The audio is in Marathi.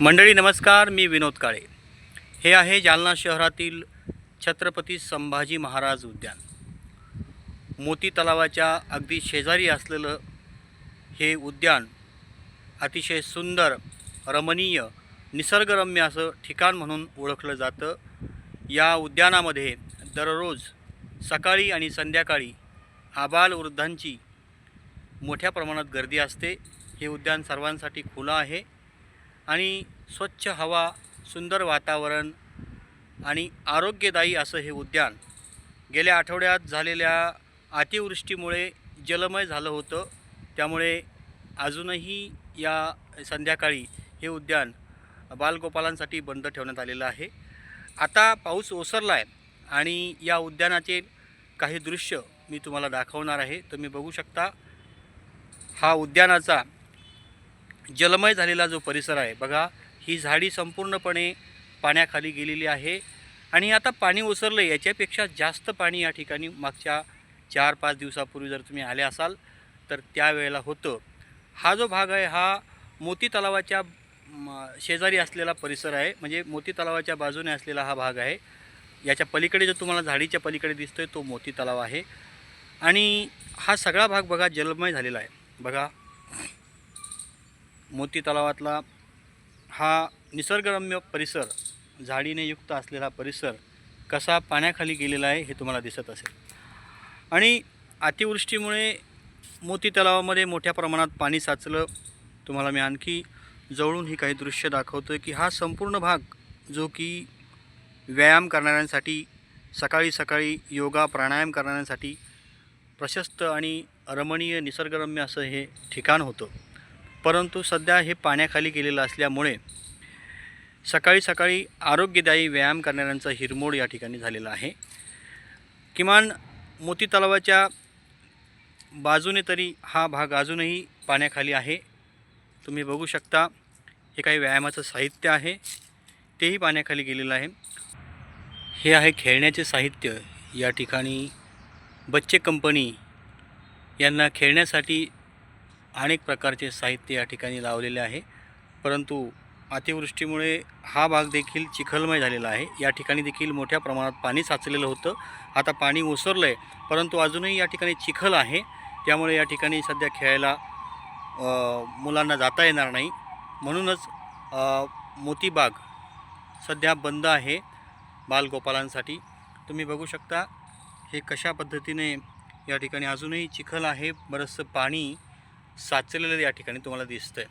मंडळी नमस्कार मी विनोद काळे. हे आहे जालना शहरातील छत्रपती संभाजी महाराज उद्यान. मोती तलावाच्या अगदी शेजारी असलेलं हे उद्यान अतिशय सुंदर रमणीय निसर्गरम्य असं ठिकाण म्हणून ओळखलं जातं. या उद्यानामध्ये दररोज सकाळी आणि संध्याकाळी आबालवृद्धांची मोठ्या प्रमाणात गर्दी असते. हे उद्यान सर्वांसाठी खुलं आहे. आणि स्वच्छ हवा सुंदर वातावरण आणि आरोग्यदायी असं हे उद्यान. गेल्या आठवड्यात झालेल्या अतिवृष्टीमुळे जलमय झालं होतं. त्यामुळे अजूनही या संध्याकाळी हे उद्यान बालगोपालांसाठी बंद ठेवण्यात आलेलं आहे. आता पाऊस ओसरला आहे आणि या उद्यानाचे काही दृश्य मी तुम्हाला दाखवणार आहे. तुम्ही बघू शकता. हा उद्यानाचा जलमय झालेला जो परिसर आहे बघा ही झाडी संपूर्णपणे पाण्याखाली गेलेली आहे. आणि आता पाणी ओसरलं याच्यापेक्षा जास्त पाणी या ठिकाणी मागच्या चार पाच दिवसापूर्वी जर तुम्ही आले असाल तर त्यावेळेला होतं. हा जो भाग आहे हा मोती तलावाच्या शेजारी असलेला परिसर आहे. म्हणजे मोती तलावाच्या बाजूने असलेला हा भाग आहे. याच्या पलीकडे जो तुम्हाला झाडीच्या पलीकडे दिसतोय तो मोती तलाव आहे. आणि हा सगळा भाग बघा जलमय झालेला आहे. बघा. मोती तलावातला हा निसर्गरम्य परिसर झाडीने युक्त असलेला परिसर कसा पाण्याखाली गेलेला आहे हे तुम्हाला दिसत असेल. आणि अतिवृष्टीमुळे मोती तलावामध्ये मोठ्या प्रमाणात पाणी साचलं तुम्हाला मी आणखी जवळून ही काही दृश्य दाखवतो आहे की हा संपूर्ण भाग जो की व्यायाम करणाऱ्यांसाठी सकाळी सकाळी योगा प्राणायाम करणाऱ्यांसाठी प्रशस्त आणि रमणीय निसर्गरम्य असं हे ठिकाण होतं. परंतु सध्या हे पाण्याखाली गेलेलं असल्यामुळे सकाळी सकाळी आरोग्यदायी व्यायाम करणाऱ्यांचा हिरमोड या ठिकाणी झालेला आहे. किमान मोती तलावाच्या बाजूने तरी हा भाग अजूनही पाण्याखाली आहे. तुम्ही बघू शकता हे काही व्यायामाचं साहित्य आहे. तेही पाण्याखाली गेलेलं आहे. हे आहे खेळण्याचे साहित्य. या ठिकाणी बच्चे कंपनी यांना खेळण्यासाठी अनेक प्रकारचे साहित्य या ठिकाणी लावलेले आहे. परंतु अतिवृष्टीमुळे हा भाग देखील चिखलमय झालेला आहे. या ठिकाणी देखील मोठ्या प्रमाणात पाणी साचलेलं होतं. आता पाणी ओसरलं आहे परंतु अजूनही या ठिकाणी चिखल आहे. त्यामुळे या ठिकाणी सध्या खेळायला मुलांना जाता येणार नाही. म्हणूनच मोतीबाग सध्या बंद आहे बालगोपालांसाठी. तुम्ही बघू शकता हे कशा पद्धतीने या ठिकाणी अजूनही चिखल आहे. बरंचसं पाणी साचलेलं या ठिकाणी तुम्हाला दिसतंय.